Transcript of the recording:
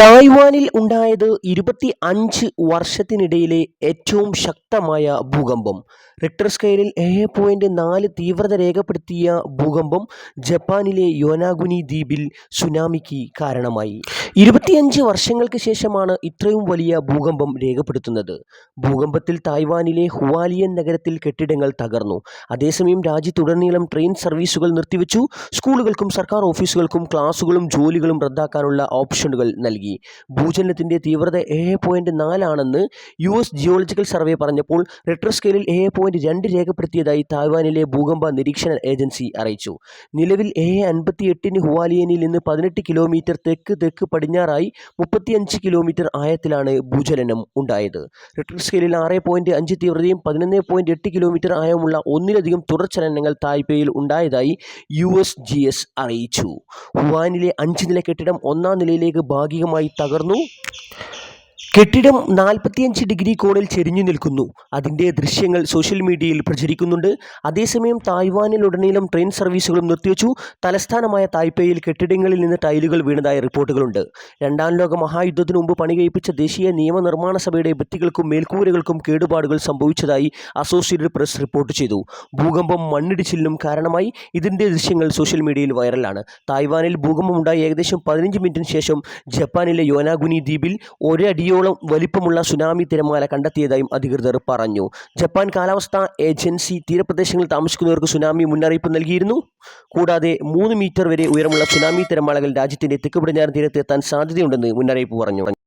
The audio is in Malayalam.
തായ്വാനിൽ ഉണ്ടായത് ഇരുപത്തി അഞ്ച് വർഷത്തിനിടയിലെ ഏറ്റവും ശക്തമായ ഭൂകമ്പം. റിക്ടർ സ്കെയിലിൽ ഏഴ് പോയിന്റ് നാല് തീവ്രത രേഖപ്പെടുത്തിയ ഭൂകമ്പം ജപ്പാനിലെ യോനാഗുനി ദ്വീപിൽ സുനാമിക്ക് കാരണമായി. ഇരുപത്തിയഞ്ച് വർഷങ്ങൾക്ക് ശേഷമാണ് ഇത്രയും വലിയ ഭൂകമ്പം രേഖപ്പെടുത്തുന്നത്. ഭൂകമ്പത്തിൽ തായ്വാനിലെ ഹുവാലിയൻ നഗരത്തിൽ കെട്ടിടങ്ങൾ തകർന്നു. അതേസമയം രാജ്യത്തുടനീളം ട്രെയിൻ സർവീസുകൾ നിർത്തിവെച്ചു. സ്കൂളുകൾക്കും സർക്കാർ ഓഫീസുകൾക്കും ക്ലാസുകളും ജോലികളും റദ്ദാക്കാനുള്ള ഓപ്ഷനുകൾ നൽകി. ഭൂചലനത്തിന്റെ തീവ്രത ഏഴ് പോയിന്റ് നാലാണെന്ന് യു എസ് ജിയോളജിക്കൽ സർവേ പറഞ്ഞപ്പോൾ റിട്ടർ സ്കെയിലിൽ ഏഴ് പോയിന്റ് രണ്ട് രേഖപ്പെടുത്തിയതായി തായ്വാനിലെ ഭൂകമ്പ നിരീക്ഷണ ഏജൻസി അറിയിച്ചു. നിലവിൽ ഏഴ് അൻപത്തി എട്ടിന് ഹുവാലിയനിൽ നിന്ന് പതിനെട്ട് കിലോമീറ്റർ തെക്ക് തെക്ക് പടിഞ്ഞാറായി മുപ്പത്തിയഞ്ച് കിലോമീറ്റർ ആയത്തിലാണ് ഭൂചലനം ഉണ്ടായത്. റിട്ടർ സ്കെയിലിൽ ആറ് പോയിന്റ് അഞ്ച് തീവ്രതയും പതിനൊന്ന് പോയിന്റ് എട്ട് കിലോമീറ്റർ ആയമുള്ള ഒന്നിലധികം തുടർചലനങ്ങൾ തായ്പേയിൽ ഉണ്ടായതായി യു എസ് ജി എസ് അറിയിച്ചു. ഹുവാനിലെ അഞ്ച് നില കെട്ടിടം ഒന്നാം നിലയിലേക്ക് ഭാഗികമായി തകർന്നു. കെട്ടിടം നാൽപ്പത്തിയഞ്ച് ഡിഗ്രി കോണിൽ ചെരിഞ്ഞു നിൽക്കുന്നു. അതിന്റെ ദൃശ്യങ്ങൾ സോഷ്യൽ മീഡിയയിൽ പ്രചരിക്കുന്നുണ്ട്. അതേസമയം തായ്വാനിലുടനീളം ട്രെയിൻ സർവീസുകളും നിർത്തിവെച്ചു. തലസ്ഥാനമായ തായ്പേയിൽ കെട്ടിടങ്ങളിൽ നിന്ന് ടൈലുകൾ വീണതായ റിപ്പോർട്ടുകളുണ്ട്. രണ്ടാം ലോക മഹായുദ്ധത്തിനു മുമ്പ് പണി കഴിപ്പിച്ച ദേശീയ നിയമനിർമ്മാണ സഭയുടെ ഭിത്തികൾക്കും മേൽക്കൂരകൾക്കും കേടുപാടുകൾ സംഭവിച്ചതായി അസോസിയേറ്റഡ് പ്രസ് റിപ്പോർട്ട് ചെയ്തു. ഭൂകമ്പം മണ്ണിടിച്ചിലിനും കാരണമായി. ഇതിന്റെ ദൃശ്യങ്ങൾ സോഷ്യൽ മീഡിയയിൽ വൈറലാണ്. തായ്വാനിൽ ഭൂകമ്പമുണ്ടായി ഏകദേശം പതിനഞ്ച് മിനിറ്റിന് ശേഷം ജപ്പാനിലെ യോനാഗുനി ദ്വീപിൽ ഒരടിയോളം വലിപ്പമുള്ള സുനാമി തിരമാല കണ്ടെത്തിയതായും അധികൃതർ പറഞ്ഞു. ജപ്പാൻ കാലാവസ്ഥാ ഏജൻസി തീരപ്രദേശങ്ങളിൽ താമസിക്കുന്നവർക്ക് സുനാമി മുന്നറിയിപ്പ് നൽകിയിരുന്നു. കൂടാതെ മൂന്ന് മീറ്റർ വരെ ഉയരമുള്ള സുനാമി തിരമാലകൾ രാജ്യത്തിന്റെ തെക്ക് പടിഞ്ഞാറൻ തീരത്ത് എത്താൻ സാധ്യതയുണ്ടെന്ന് മുന്നറിയിപ്പ് പറഞ്ഞു.